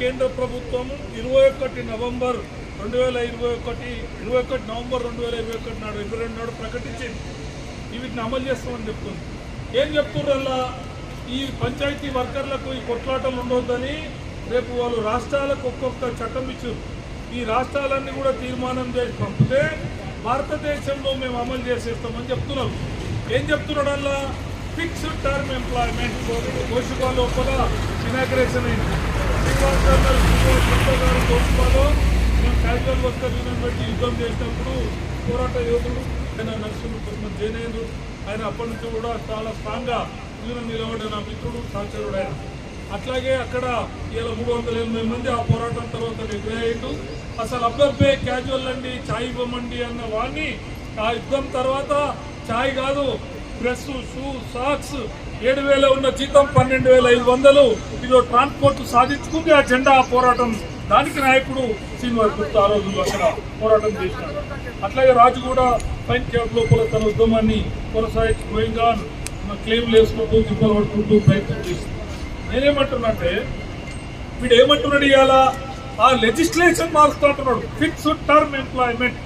కేంద్ర ప్రభుత్వం ఇరవై ఒకటి నవంబర్ రెండు వేల ఇరవై ఒకటి ఇరవై ఒకటి నవంబర్ రెండు వేల ఇరవై ఒకటి నాడు ఇరవై రెండు నాడు ప్రకటించింది. వీటిని అమలు చేస్తామని చెప్తుంది. ఏం చెప్తున్నారల్లా ఈ పంచాయతీ వర్కర్లకు ఈ కొట్లాటలు ఉండొద్దని రేపు వాళ్ళు రాష్ట్రాలకు ఒక్కొక్క చట్టం ఇచ్చారు. ఈ రాష్ట్రాలన్నీ కూడా తీర్మానం చేసి పంపితే భారతదేశంలో మేము అమలు చేసేస్తామని చెప్తున్నాం ఏం చెప్తున్నాడల్లా? ఫిక్స్డ్ టర్మ్ ఎంప్లాయ్మెంట్ కోశికా లోపల ఇనాగ్రేషన్ అయింది. శ్రీనివాస్ గారు మేము క్యాజువల్ వర్కర్ యూనియన్ పెట్టి యుద్ధం చేసినప్పుడు పోరాట యోధుడు ఆయన నర్సులు కొంతమంది ఆయన అప్పటి నుంచి కూడా చాలా స్ట్రాంగ్గా యూనియన్ నిలబడిన మిత్రుడు సహచరుడు ఆయన అట్లాగే అక్కడ ఇలా మూడు వందల ఎనభై మంది ఆ పోరాటం తర్వాత డిగ్రీ అయ్యిండు అసలు అబ్బబ్బే క్యాజువల్ అండి ఛాయ్ ఇవ్వమండి అన్న వాడిని ఆ యుద్ధం తర్వాత ఛాయ్ కాదు డ్రెస్సు షూ సాక్స్ ఏడు వేల ఉన్న జీతం పన్నెండు వేల ఐదు వందలు. ఇదో ట్రాన్స్పోర్ట్ సాధించుకుంటే ఆ జెండా పోరాటం దానికి నాయకుడు శ్రీనివాస్ గుప్తా ఆ రోజుల్లో అక్కడ పోరాటం చేసినాడు అట్లాగే రాజు కూడా ఫైన్ క్యాబ్ లోపల తన ఉద్యమాన్ని కొనసాగించి గోయింగ్ ఆన్. క్లెయిమ్ వేసుకుంటూ దిబ్బలు పడుకుంటూ ప్రయత్నం చేస్తుంది నేనేమంటున్నానంటే వీడు ఏమంటున్నాడు ఇవాళ ఆ లెజిస్లేషన్ మారుస్తుంటున్నాడు. ఫిక్స్డ్ టర్మ్ ఎంప్లాయ్మెంట్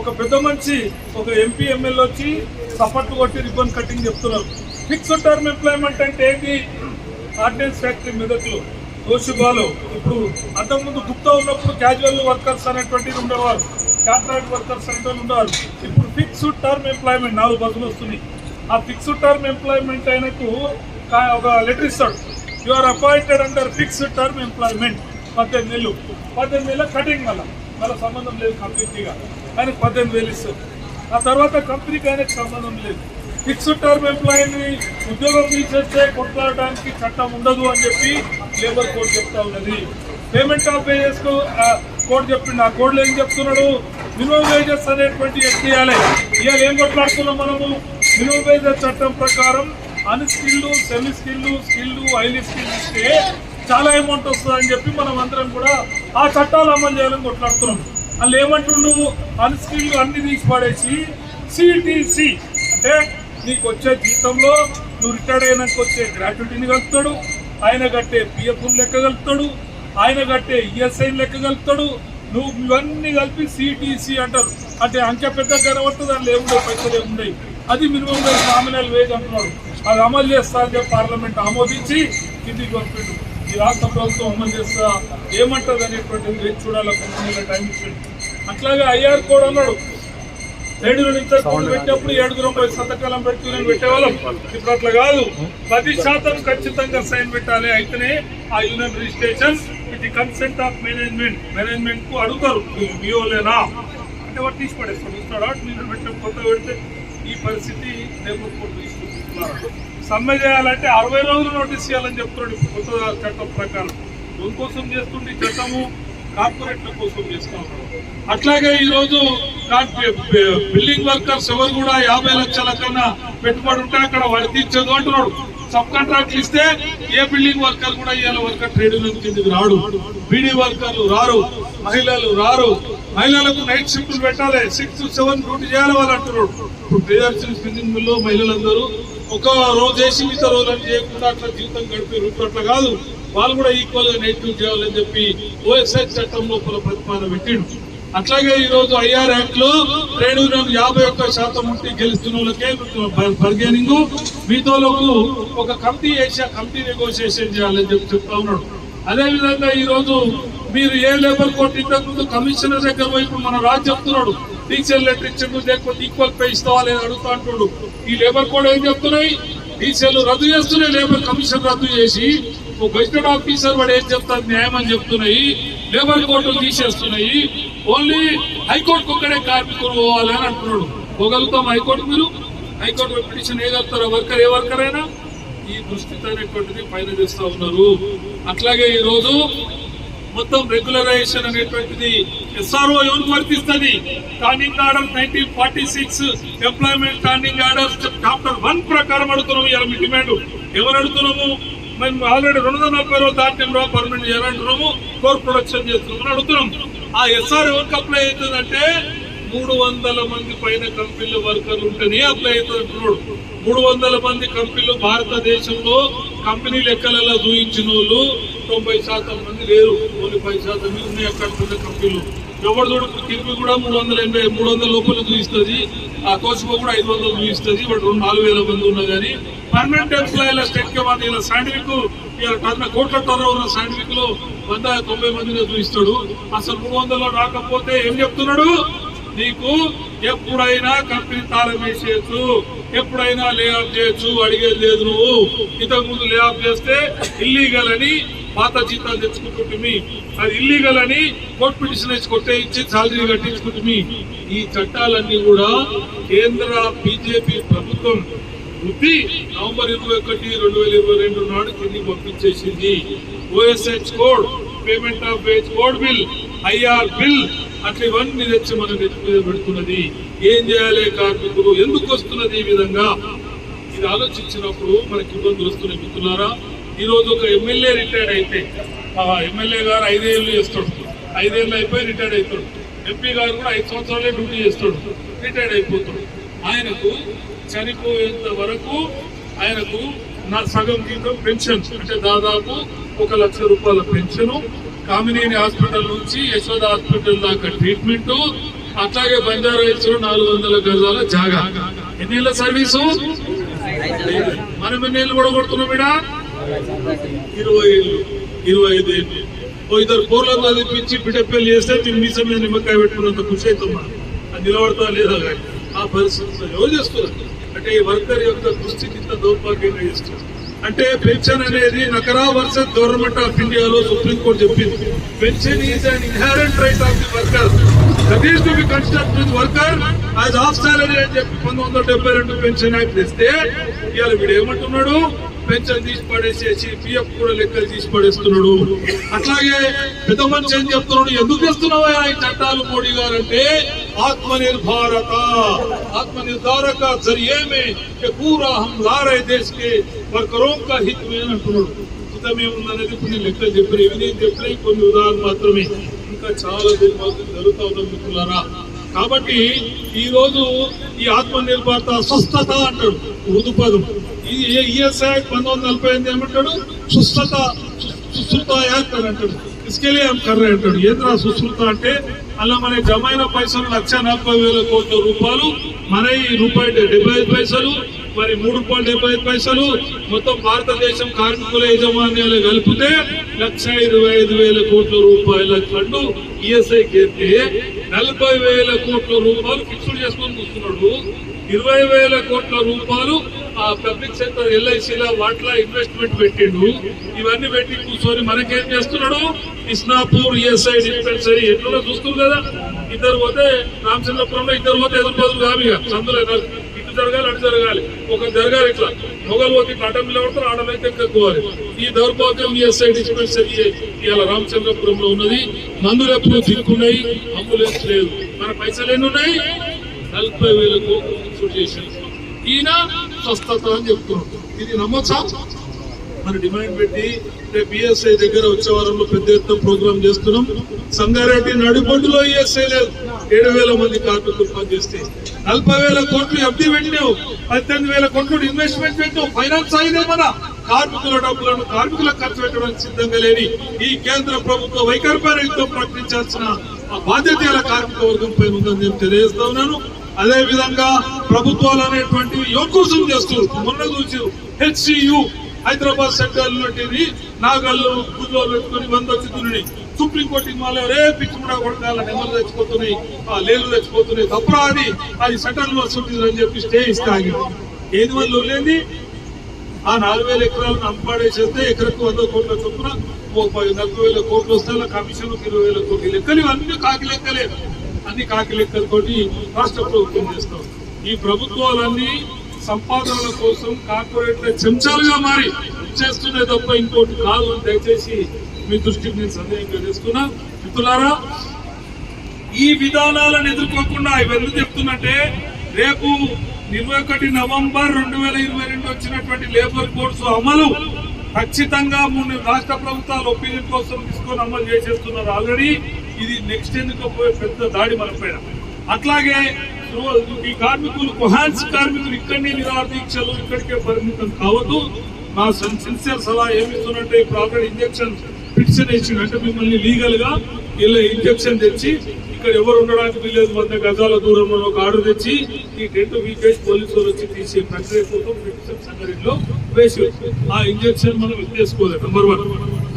ఒక పెద్ద మనిషి ఒక ఎంపీ ఎమ్మెల్యే వచ్చి సపట్లు కొట్టి రిబ్బన్ కటింగ్ చెప్తున్నారు. ఫిక్స్డ్ టర్మ్ ఎంప్లాయ్మెంట్ అంటే ఏంటి? ఆర్డినెన్స్ ఫ్యాక్టరీ మెదక్లో దోషిబాలో ఇప్పుడు అంతకుముందు గుప్తా ఉన్నప్పుడు క్యాజువల్ వర్కర్స్ అనేటువంటిది ఉండేవారు. కాంట్రాక్ట్ వర్కర్స్ అనేటువంటి ఉండేవారు. ఇప్పుడు ఫిక్స్డ్ టర్మ్ ఎంప్లాయ్మెంట్ నాలుగు బస్సులు వస్తున్నాయి. ఆ ఫిక్స్డ్ టర్మ్ ఎంప్లాయ్మెంట్ ఆయనకు ఒక లెటర్ ఇస్తాడు. You are appointed under fixed term employment పద్దెనిమిది నెలలు. పద్దెనిమిది నెలల కటింగ్ మళ్ళీ. మళ్ళీ సంబంధం లేదు కంప్లీట్గా ఆయనకు పద్దెనిమిది వేలు ఇస్తారు. ఆ తర్వాత కంపెనీకి ఆయనకు సంబంధం లేదు. ఫిక్స్డ్ టర్మ్ ఎంప్లాయీని ఉద్యోగం తీసేస్తే కొట్లాడడానికి చట్టం ఉండదు అని చెప్పి లేబర్ కోడ్ చెప్తా ఉన్నది. పేమెంట్ ఆఫ్ వేజెస్ కోడ్ చెప్పిండు. ఆ కోడ్లో ఏం చెప్తున్నాడు? మినిమం వేజెస్ అనేటువంటి ఎక్కియాలి ఇవాళ ఏం కొట్లాడుతున్నాం మనము? మినిమం వేజెస్ చట్టం ప్రకారం unskilled semi skilled skilled highly skilled ఇస్తే చాలా అమౌంట్ వస్తుంది అని చెప్పి మనం అందరం కూడా ఆ చట్టాలు అమలు చేయాలని కొట్లాడుతున్నాం. వాళ్ళు ఏమంటుండు? అన్స్కిల్డ్ అన్ని తీసి పడేసి సిటిసి అంటే నీకు వచ్చే జీతంలో నువ్వు రిటైర్డ్ అయినాక వచ్చే గ్రాట్యుటీని కలుపుతాడు. ఆయన కట్టే పిఎఫ్ లెక్క కలుపుతాడు. ఆయన కట్టే ఈఎస్ఐ లెక్క కలుపుతాడు. నువ్వు ఇవన్నీ కలిపి సిటీసీ అంటారు. అంటే అంకె పెద్ద కనబడుతుంది దానిలో ఏముండే పైసలు ఏముండయి అది మినిమం వేజ్ నామినల్ వేజ్ అంటున్నాడు. అది అమలు చేస్తా అని పార్లమెంట్ ఆమోదించి కిందికి పంపిండు ఈ రాష్ట్ర ప్రభుత్వం అమలు చేస్తా ఏమంటది అనేటువంటిది వేచి చూడాలి టైం ఇచ్చింది. అట్లాగే ఐఆర్ కోడ్ అన్నాడు. ఏడుగురు నుంచి పెట్టినప్పుడు ఏడుగురు పది సంతకాలం పెట్టుకుని పెట్టేవాళ్ళం. ఇప్పుడు అట్లా కాదు. పది శాతం ఖచ్చితంగా సైన్ పెట్టాలి అయితేనే ఆ union registration with the consent of management. మేనేజ్మెంట్కు అడుగుతారు. బిఓలేనా? అంటే వాడు తీసి పడేస్తాడు. ఇస్తాడా. మీరు పెట్టిన కొత్త పెడితే ఈ పరిస్థితి లేబర్ తీసుకుంటున్నారు సమ్మె చేయాలంటే అరవై రోజులు నోటీస్ చేయాలని చెప్తున్నాడు కొత్త చట్టం ప్రకారం. కోసం చేస్తుండే చట్టము కార్పొరేట్ల కోసం చేస్తూ ఉన్నాడు. అట్లాగే ఈ రోజు బిల్డింగ్ వర్కర్స్ ఎవరు కూడా యాభై లక్షల కన్నా పెట్టుబడి ఉంటే అక్కడ వాడు తీర్చదు అంటున్నాడు. సబ్ కాంట్రాక్ట్లు ఇస్తే ఏ బిల్డింగ్ వర్కర్ కూడా ఇవాళ వర్కర్ ట్రేడ్ యూనియన్ కిందకి రాడు. బీడీ వర్కర్లు రారు మహిళలు రారు. మహిళలకు నైట్ షిఫ్ట్లు పెట్టాలి. సిక్స్ సెవెన్ డ్యూటీ చేయాలి వాళ్ళు అంటున్నాడు. ఇప్పుడు ప్రియదర్శిని స్పిన్నింగ్ మహిళలందరూ ఒక రోజు చేసి మిగతా రోజులను చేయకుండా అట్లా జీవితం గడిపి రూపు అట్లా కాదు. వాళ్ళు కూడా ఈక్వల్గా నైట్ డ్యూటీ చేయాలని చెప్పి ఓఎస్ఐ చట్టం లోపల ప్రతిపాదన పెట్టిండు. అట్లాగే ఈ రోజు ఐఆర్ యాక్ట్లో ట్రేడ్ యూనియన్ యాభై ఒక్క శాతం ఉంటే గెలుస్తున్న వాళ్ళకే బర్గేనింగ్. మీతోలకు ఒక కమిటీ వేసి ఆ కమిటీ నెగోషియేషన్ చేయాలని చెప్పి చెప్తా ఉన్నాడు. అదే విధంగా ఈ రోజు మీరు ఏ లేబర్ కోర్టు ఇంతకు ముందు కమిషనర్ దగ్గర వైపు మన రాజు చెప్తున్నాడు. డీసీఎల్ లెటర్ ఇచ్చిండు లేకపోతే ఈక్వల్ పే ఇస్తావా లేదా అడుగుతా అంటున్నాడు. ఈ లేబర్ కోడ్ ఏం చెప్తున్నాయి? డీసీఎల్ రద్దు చేస్తున్నాయి లేబర్ కమిషన్ రద్దు చేసి ఒక గెస్టెడ్ ఆఫీసర్ వాడు ఏం చెప్తారు న్యాయం అని చెప్తున్నాయి. లేబర్ కోర్టులు తీసేస్తున్నాయి. ఓన్లీ హైకోర్టుకు ఒక్కడే కార్మికులు పోవాలని అంటున్నాడు. పోగలుగుతాం హైకోర్టు మీరు హైకోర్టు పిటిషన్ వేయగలుగుతారా వర్కర్ ఏ వర్కర్ అయినా ఈ దుస్థితి అనేటువంటిది పైన చేస్తూ ఉన్నారు. అట్లాగే ఈరోజు మొత్తం రెగ్యులరైజేషన్ అనేటువంటిది ఎస్ఆర్ఓ ఎవరికి వర్తిస్తుంది? Standing order nineteen forty six employment standing order chapter one ప్రకారం అడుగుతున్నాము ఇలా మీ డిమాండ్. ఎవరు అడుగుతున్నాము? మేము ఆల్రెడీ రెండు వందల నలభై రోజులు దాటి పర్మనెంట్ చేయాలంటున్నాము కోర్ ప్రొడక్షన్ చేస్తున్నాము అడుగుతున్నాము ఆ ఎస్ఆర్ ఎవరికి అప్లై అవుతుందంటే మూడు వందల మంది పైన కంపెనీలు వర్కర్లు ఉంటేనే అప్లై అవుతుంది మూడు వందల మంది కంపెనీలు భారతదేశంలో కంపెనీ లెక్కలలో చూయించిన వాళ్ళు తొంభై శాతం మంది లేరు. ఓన్లీ పది శాతం మంది ఉన్నాయి అక్కడ ఉన్న కంపెనీలు. ఎవరు చూడు కిర్పి కూడా మూడు వందల ఎనభై మూడు వందల లోపల చూపిస్తుంది ఆ కోసిపో కూడా ఐదు వందలు చూపిస్తుంది ఇప్పుడు రెండు నాలుగు వేల మంది ఉన్నా కానీ పర్మనెంట్ ఎంప్లాయీల స్టేట్ కమాండ్ ఇలా సైంటిఫిక్ ఇలా టర్న కోట్ల టర్న్ ఉన్న సైంటిఫిక్లో వంద తొంభై మందిని చూపిస్తాడు అసలు మూడు వందలు రాకపోతే ఏం చెప్తున్నాడు? నీకు ఎప్పుడైనా కంపెనీ తాళం వేసేయచ్చు ఎప్పుడైనా లే ఆఫ్ చేయొచ్చు అడిగేది లేదు నువ్వు. ఇంతకు ముందు లే ఆఫ్ చేస్తే ఇల్లీగల్ అని పాత జీతాలు తెచ్చుకుంటుంది అది ఇల్లీగల్ అని కోర్టు పిటిషన్ వేసి కొట్టేయించి సాలరీ కట్టించుకుంటుమి ఈ చట్టాలన్నీ కూడా కేంద్ర బీజేపీ ప్రభుత్వం వృద్ధి నవంబర్ ఇరవై ఒకటి రెండు వేల ఇరవై రెండు నాడు కింది పంపించేసింది. OSH code payment of wage code bill IR bill అట్లా ఇవన్నీ తెచ్చి మన నెత్తి మీద పెడుతున్నది. ఏం చేయాలి కార్మికులు? ఎందుకు వస్తున్నది ఈ విధంగా? ఇది ఆలోచించినప్పుడు మనకి ఇబ్బందులు వస్తున్నాయి మిత్రులారా. ఈరోజు ఒక ఎమ్మెల్యే రిటైర్డ్ అయితే ఎమ్మెల్యే గారు ఐదేళ్ళు చేస్తాడు. ఐదేళ్ళు అయిపోయి రిటైర్డ్ అవుతాడు. ఎంపీ గారు కూడా ఐదు సంవత్సరాలే డ్యూటీ చేస్తాడు. రిటైర్డ్ అయిపోతాడు. ఆయనకు చనిపోయేంత వరకు ఆయనకు నా సగం జీతం పెన్షన్ అంటే దాదాపు ఒక లక్ష రూపాయల పెన్షన్. కామినేని హాస్పిటల్ నుంచి యశోద హాస్పిటల్ దాకా ట్రీట్మెంట్. అట్లాగే బంజారా హిల్స్ నాలుగు వందల గజాల జాగా. ఎన్నేళ్ళ సర్వీసు? మనం ఎన్నేళ్ళు కూడా కొడుతున్నాం ఇడా ఇరవై ఏళ్ళు ఇరవై ఐదు ఏళ్ళు. ఓ ఇద్దరు కూరలను చదివించి బిడ్డ పెళ్ళి చేస్తే మీరు మీ సమయం నిమ్మకాయ పెట్టుకున్నంత ఖుషి అవుతాం అది నిలబడతా లేదా కానీ ఆ పరిస్థితి. ఎవరు చేస్తున్నారు? అంటే ఈ వర్కర్ యొక్క దృష్టికి ఇంత దౌర్భాగ్యంగా ఇస్తారు అంటే పెన్షన్ అనేది నకరా వర్సెస్ గవర్నమెంట్ ఆఫ్ ఇండియాలో సుప్రీంకోర్టు చెప్పింది. Pension is an inherent right of the worker that is to be consider with worker as of salary అని చెప్పి పంతొమ్మిది వందల డెబ్బై రెండు పెన్షన్ యాక్ట్ తెస్తే ఇవాళ వీడు ఏమంటున్నాడు? పెన్షన్ తీసి పడేసేసి పిఎఫ్ కూడా లెక్కలు తీసి పడేస్తున్నాడు. అట్లాగే పెద్ద మనిషి ఏం చెప్తున్నాడు? ఎందుకు చేస్తున్నావా ఈ చట్టాలు మోడీ గారు అంటే ఆత్మనిర్భారత ఆత్మనిర్ధారక జరియమే పూరా హం లారే దేశ్ కే వర్కరోంక హితమే అంటున్నాడు. హితమేముందనేది కొన్ని లెక్కలు చెప్పారు. ఇవి నేను చెప్పలే కొన్ని ఉదాహరణ మాత్రమే. ఇంకా చాలా జరుగుతూ ఉన్నాం మిత్రులారా. కాబట్టి ఈ రోజు ఈ ఆత్మనిర్భరత స్వస్థత అంటాడు. మృదుపదం పదం ఈఎస్ఐ పంతొమ్మిది వందల నలభై ఎనిమిది ఏమంటాడు? సుస్థత సుస్థత యాక్ట్ అని అంటాడు. ఇసుకెళ్ళి కర్ర అంటాడు. ఏంద్రా సుస్థత అంటే? అలా మన జమైన పైసలు లక్ష నలభై వేల కోట్ల రూపాయలు మన ఈ రూపాయి డెబ్బై ఐదు పైసలు మరి మూడు రూపాయలు డెబ్బై ఐదు పైసలు మొత్తం భారతదేశం కార్మికుల యజమాన్యాలు కలిపితే లక్ష ఇరవై ఐదు వేల కోట్ల రూపాయల కండు ఈఎస్ఐ ఎత్తే నలభై వేల కోట్ల రూపాయలు ఫిక్స్డ్ చేసుకొని కూర్చున్నాడు. ఇరవై వేల కోట్ల రూపాయలు ఆ పబ్లిక్ సెక్టర్ ఎల్ఐసిల వాటిలో ఇన్వెస్ట్మెంట్ పెట్టిండు. ఇవన్నీ పెట్టి కూర్చొని మనకేం చేస్తున్నాడు? ఇస్నాపూర్ ఈఎస్ఐ డిస్పెన్సరీ ఎట్లా చూస్తున్నారు కదా? ఇద్దరు పోతే రామచంద్రపురంలో ఇద్దరు పోతే ఎదురు పదులు కాదు ఇక. అందులో ఇటు జరగాలి అటు జరగాలి. ఒక జరగాలి ఇట్లా మొగలు పోతే ఇట్లా అడ్డం నిలబడతారు ఆడమైతే ఎక్కువాలి ఈ దౌర్భాగ్యం ఈఎస్ఐ డిస్పెన్సరీ ఇవాళ రామచంద్రపురంలో ఉన్నది. మందులు ఎప్పుడు దిక్కున్నాయి అంబులెన్స్ లేదు. మన పైసలు ఎన్ని ఉన్నాయి? నలభై వేలకు కోట్లు ఈయన స్వస్థత అని చెప్తున్నాడు. ఇది నమ్మచ్చా? మరి డిమాండ్ పెట్టి రేపు ఈఎస్ఐ దగ్గర వచ్చే వారంలో పెద్ద ఎత్తున ప్రోగ్రామ్ చేస్తున్నాం. సంగారెడ్డి నడిపొడ్డులో ఈఎస్ఐ లేదు ఏడు వేల మంది కార్మికులు పనిచేస్తే నలభై వేల కోట్లు ఎఫ్డి పెట్టినావు. పద్దెనిమిది వేల కోట్లు ఇన్వెస్ట్మెంట్ పెట్టినావు. ఫైనాన్స్ అయిందే మన కార్మికుల డబ్బులను కార్మికులకు ఖర్చు పెట్టడానికి సిద్ధంగా లేని ఈ కేంద్ర ప్రభుత్వ వైఖరిపైన ప్రకటించాల్సిన ఆ బాధ్యత కార్మిక వర్గం పైన ఉందని నేను తెలియజేస్తా ఉన్నాను. అదే విధంగా ప్రభుత్వాలు అనేటువంటివి యోగోసం చేస్తూ మొన్న చూసి. హెచ్సియు హైదరాబాద్ సెంటర్ నుండి నాగళ్ళు గుడ్లో పెట్టుకుని వంద వచ్చింది సుప్రీంకోర్టు మాలో రే పిచ్చి కొడకాల నెమ్మలు తెచ్చిపోతున్నాయి ఆ లేలు తెచ్చిపోతున్నాయి. తప్ప అని అది సెంటర్లో అని చెప్పి స్టే ఇస్తాయి ఏది వల్ల లేని ఆ నాలుగు వేల ఎకరాలను అంపాడేసేస్తే ఎకరకు వంద కోట్ల చొప్పున ఓ పది నలభై వేల కోట్లు వస్తే కమిషన్ ఇరవై వేల కోట్లు. లెక్కలు ఇవన్నీ కాకి లెక్కలే. అన్ని కాకి లెక్కలతోటి రాష్ట్ర ప్రభుత్వం చేస్తాం. ఈ ప్రభుత్వాలన్నీ సంపాదనల కోసం కార్పొరేట్ల చెంచాలుగా మారి చేస్తున్నే తప్ప ఇంకోటి కాదు అని దయచేసి మీ దృష్టికి నేను సందేహంగా చేస్తున్నా మిత్రులారా ఈ విధానాలను ఎదుర్కోకుండా ఇవన్నీ చెప్తున్నట్టే రేపు ఇరవై ఒకటి నవంబర్ రెండు వేల ఇరవై రెండు వచ్చినటువంటి లేబర్ కోడ్స్ అమలు ఖచ్చితంగా మూడు రాష్ట్ర ప్రభుత్వాలు ఒపీనియన్ కోసం తీసుకొని అమలు చేసేస్తున్నారు ఆల్రెడీ. ఇది నెక్స్ట్ ఎందుకు పోయే పెద్ద దాడి మన పైన. అట్లాగే ఈ కార్మికులు కుహాన్స్ కార్మికులు ఇక్కడనే నిరాదీక్షలు ఇక్కడికే పరిమితం కావద్దు. నా సిన్సియర్ సలహా ఏమిస్తున్నట్టే ఈ ఆల్రెడీ ఇంజక్షన్ ఫిక్షన్ ఇచ్చిండు. అంటే మిమ్మల్ని లీగల్గా ఇలా ఇంజక్షన్ తెచ్చి ఇక్కడ ఎవరు ఉండడానికి వీలేదు వంద గజాల దూరంలో ఒక ఆర్డర్ తెచ్చి ఈ టెంట్ వీకేజ్ పోలీసులు వచ్చి తీసే ప్రక్రియ కోసం ఫిక్షన్ సంగారెడ్డిలో వేసి ఆ ఇంజక్షన్ మనం చేసుకోలేదు number one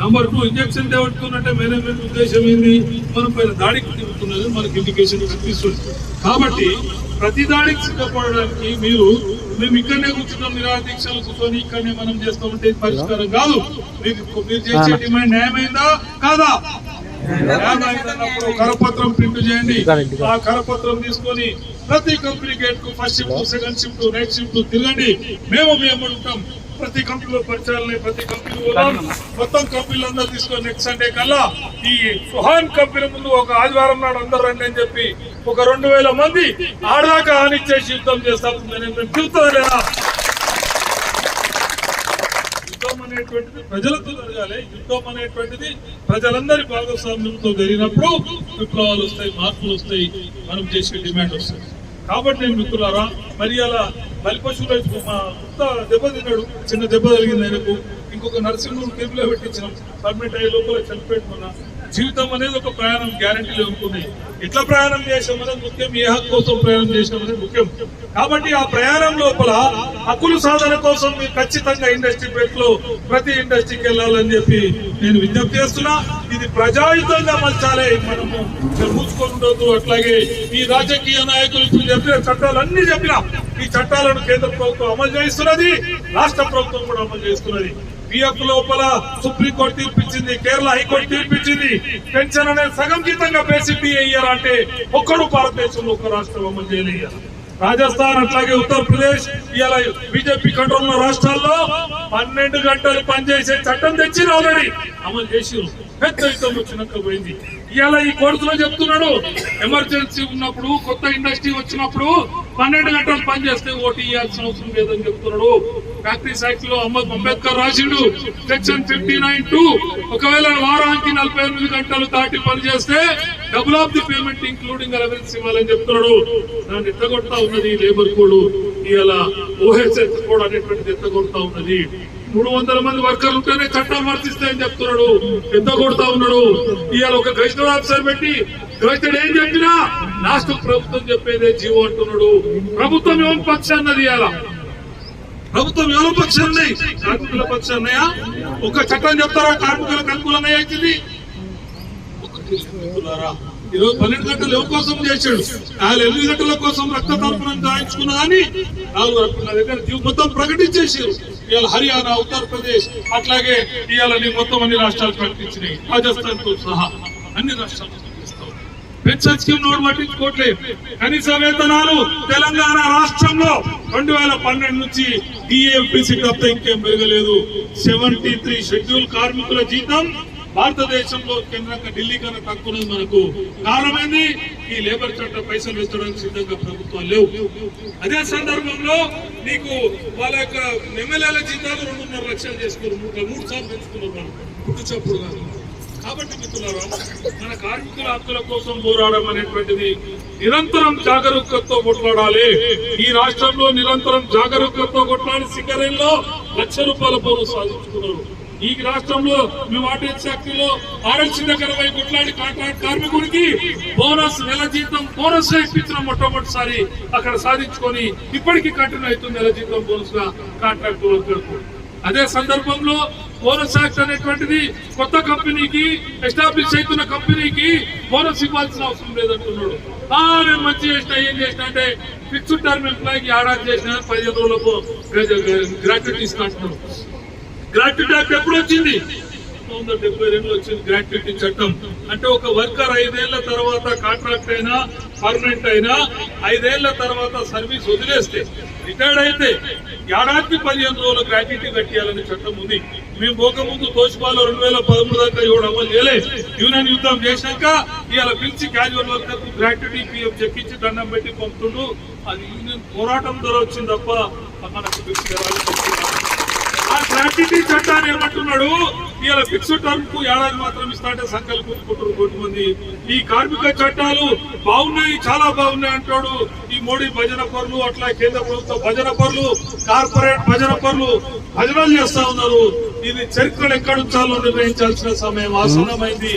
number two injection తేవట్టుకున్నట్టే management ఉద్దేశం ఏంది? మనం పైన దాడికి దిగుతున్నది మనకి ఇండికేషన్ కనిపిస్తుంది కాబట్టి ప్రతి దాడికి సిద్ధపడడానికి మీరు మేము ఇక్కడనే కూర్చున్నాం నిరాదీక్షలు కూర్చొని ఇక్కడనే మనం చేస్తామంటే ఇది పరిష్కారం కాదు. మీకు మీరు చేసే డిమాండ్ న్యాయమైందా? కాదా? కరపత్రం ప్రింట్ చేయండి. ఆ కరపత్రం తీసుకొని ప్రతి company గేట్కు first shift second shift night shift తిరగండి. మేము మేము ఉంటాం. ప్రతి కంపెనీలో పరిచయాలని ప్రతి కంపెనీలో మొత్తం కంపెనీలందరూ తీసుకొని నెక్స్ట్ సండే కల్లా ఈ సుహాన్ కంపెనీ ముందు ఒక ఆదివారం నాడు అందరు రండి అని చెప్పి ఒక రెండు వేల మంది ఆడదాకా హానిచ్చేసి యుద్ధం చేస్తాం మేము లేదా యుద్ధం అనేటువంటిది ప్రజలతో జరగాలి. యుద్ధం అనేటువంటిది ప్రజలందరి భాగస్వామ్యంతో జరిగినప్పుడు విప్లవాలు వస్తాయి మార్పులు వస్తాయి మనం చేసే డిమాండ్ వస్తాయి కాబట్టి నేను మిత్రులారా మరి అలా బలిపశువులు మా దెబ్బ తిన్నాడు. చిన్న దెబ్బ తగిలింది ఆయనకు. ఇంకొక నర్సింగ్ టేబుల్ పెట్టించినాం. పర్మనెంట్ అయ్యే లోపల చనిపోయిన జీవితం అనేది ఒక ప్రయాణం గ్యారంటీలు అనుకున్నాయి ఎట్లా ప్రయాణం చేసాం ముఖ్యం ఏ హక్కు కోసం ప్రయాణం చేసాం ముఖ్యం. కాబట్టి ఆ ప్రయాణం లోపల హక్కుల సాధన కోసం మీరు ఖచ్చితంగా ఇండస్ట్రీ పెట్లో ప్రతి ఇండస్ట్రీకి వెళ్ళాలని చెప్పి నేను విజ్ఞప్తి చేస్తున్నా. ఇది ప్రజాయుతంగా మలచాలి. మనము ఇక్కడ మూసుకొని ఉండొద్దు. అట్లాగే ఈ రాజకీయ నాయకులు ఇప్పుడు చెప్పిన చట్టాలన్నీ చెప్పినా ఈ చట్టాలను కేంద్ర ప్రభుత్వం అమలు చేస్తున్నది రాష్ట్ర ప్రభుత్వం కూడా అమలు చేస్తున్నది. పిఎఫ్ లోపల సుప్రీంకోర్టు తీర్పిచ్చింది కేరళ హైకోర్టు తీర్పిచ్చింది. పెన్షన్ అనేది సగం జీతంగా బేసిక్ ఇయ్యారు అంటే ఒక్కడు భారతదేశంలో ఒక రాష్ట్రం అమలు రాజస్థాన్ అట్లాగే ఉత్తరప్రదేశ్ ఇలా బీజేపీ కంట్రోల్ ఉన్న రాష్ట్రాల్లో పన్నెండు గంటలు పనిచేసే చట్టం తెచ్చి ఆల్రెడీ. అమలు చేసి పెద్ద యుద్ధం పోయింది. ఇవాళ ఈ కోర్టులో చెప్తున్నాడు ఎమర్జెన్సీ ఉన్నప్పుడు కొత్త ఇండస్ట్రీ వచ్చినప్పుడు పన్నెండు గంటలు పని చేస్తే ఓటు ఇవ్వాల్సిన అవసరం లేదని చెప్తున్నాడు. ఫ్యాక్టరీస్ యాక్ట్లో అహ్మద్ అంబేద్కర్ రాసిండు. సెక్షన్ ఫిఫ్టీ నైన్ టూ ఒకవేళ వారానికి నలభై ఎనిమిది గంటలు దాటి పనిచేస్తే double of the payment including allowance ఇవ్వాలని చెప్తున్నాడు. దాన్ని ఎత్తగొడతా ఉన్నది లేబర్ కోడ్. ఇవాళ ఓహెచ్ఎస్ కోడ్ అనేటువంటిది ఎత్తగొడతా ఉన్నది. మూడు వందల మంది వర్కర్లు ఉంటేనే చట్టాలు వర్తిస్తాయని చెప్తున్నాడు. ఎంత ఎత్తగొడతా ఉన్నాడు? ఇవాళ ఒక గజిటెడ్ ఆఫీసర్ పెట్టి గజిటెడ్ ఏం చెప్పినా? రాష్ట్ర ప్రభుత్వం చెప్పేదే జీవో అంటున్నాడు. ప్రభుత్వం ఏం పక్షాన్నది ఇవాళ? ప్రభుత్వం ఎవరు పక్షం కార్మికుల పక్షం ఒక చట్టం చెప్తారా? కార్మికులకు అనుకూలంగా అవుతుంది ఒకటి ఈరోజు పన్నెండు గంటలు ఎవరి కోసం చేశాడు? నాలుగు ఎనిమిది గంటల కోసం రక్త తర్పణం దాయించుకున్నా అని నాలుగు గంటల నా దగ్గర మొత్తం ప్రకటించేసారు ఇవాళ హర్యానా ఉత్తరప్రదేశ్ అట్లాగే ఇవాళ నీ మొత్తం అన్ని రాష్ట్రాలు ప్రకటించినాయి. రాజస్థాన్తో సహా అన్ని రాష్ట్రాలు పెన్షన్ స్కీమ్ పట్టించుకోవట్లేదు కనీస వేతనాలు తెలంగాణ రాష్ట్రంలో రెండు వేల పన్నెండు నుంచి డిఏఎంపీసీ తప్ప ఇంకేం పెరగలేదు. సెవెంటీ త్రీ షెడ్యూల్ కార్మికుల జీతం భారతదేశంలో కేంద్రంగా ఢిల్లీ కన్నా తక్కువ మనకు. కారణమైంది ఈ లేబర్ చట్టం పైసలు వేసడానికి సిద్ధంగా ప్రభుత్వాలు లేవు. అదే సందర్భంలో నీకు వాళ్ళ యొక్క ఎమ్మెల్యేల జీతాలు రెండున్నర లక్షలు చేసుకున్నారు మూడు సార్లు పెంచుకున్నారు మనం. పుట్టు చప్పుడు కాదు. కాబట్టి మిత్రులారా మన కార్మికుల హక్కుల కోసం పోరాడడం అనేటువంటిది నిరంతరం జాగరూకతతో కొట్లాడాలి. ఈ రాష్ట్రంలో నిరంతరం జాగరూకతతో కొట్లాడి సింగరేణిలో లక్ష రూపాయల పౌరులు సాధించుకున్నారు. ఈ రాష్ట్రంలో మేము ఆర్టీఎస్ శాఖలో ఆర్ఎల్సీ దగ్గర పోయి కొట్లాడి కాంట్రాక్ట్ కార్మికుడికి బోనస్ నెల జీతం బోనస్ ఇప్పించిన మొట్టమొదటిసారి అక్కడ సాధించుకొని ఇప్పటికీ కంటిన్యూ అవుతుంది నెల జీతం బోనస్గా కాంట్రాక్ట్ వర్కర్కు అదే సందర్భంలో బోనస్ యాక్ట్ అనేటువంటిది కొత్త కంపెనీకి ఎస్టాబ్లిష్ అవుతున్న కంపెనీకి బోనస్ ఇవ్వాల్సిన అవసరం లేదంటున్నాడు. ఆ నేను మంచి చేసిన ఏం చేసిన అంటే ఫిక్స్డ్ టర్మ్ ఎంప్లాయీకి ఏడాది చేసిన పదిహేను రోజులకు గ్రాట్యుటీ ఇస్తున్నారు గ్రాట్యుటీ యాక్ట్ ఎప్పుడు వచ్చింది? పంతొమ్మిది వందల డెబ్బై రెండులో వచ్చింది గ్రాట్యుటీ చట్టం. అంటే ఒక వర్కర్ ఐదేళ్ళ తర్వాత కాంట్రాక్ట్ అయినా పర్మనెంట్ అయినా ఐదేళ్ళ తర్వాత సర్వీస్ వదిలేస్తే రిటైర్డ్ అయితే ఏడాదికి పదిహేను రోజులు గ్రాట్యుటీ కట్టియాలనే చట్టం ఉంది. మేము పోకముందు తోచిపాలో రెండు వేల పదమూడు దాకా ఇవ్వడం అమలు చేయలేదు యూనియన్ యుద్ధం చేశాక ఇవాళ పిలిచి క్యాజువల్ వర్కర్ గ్రాట్యుటీ పిఎఫ్ చెక్కించి దండం పెట్టి పంపుతుండు. అది యూనియన్ పోరాటం ద్వారా వచ్చింది తప్ప మనకు పిలిచి ఆ చట్టాన్ని ఏమంటున్నాడు? ఇలా ఫిక్స్డ్ టర్మ్కు ఏడాది మాత్రం ఇస్తాంటే సంకల్పించుకుంటారు కొంతమంది. ఈ కార్మిక చట్టాలు బాగున్నాయి చాలా బాగున్నాయి అంటాడు. ఈ మోడీ భజన పరులు అట్లా కేంద్ర ప్రభుత్వ భజన పరులు కార్పొరేట్ భజన పరులు భజనలు చేస్తా ఉన్నారు. ఇది చరిత్రను ఎక్కడుంచాలో నిర్ణయించాల్సిన సమయం ఆసన్నమైంది.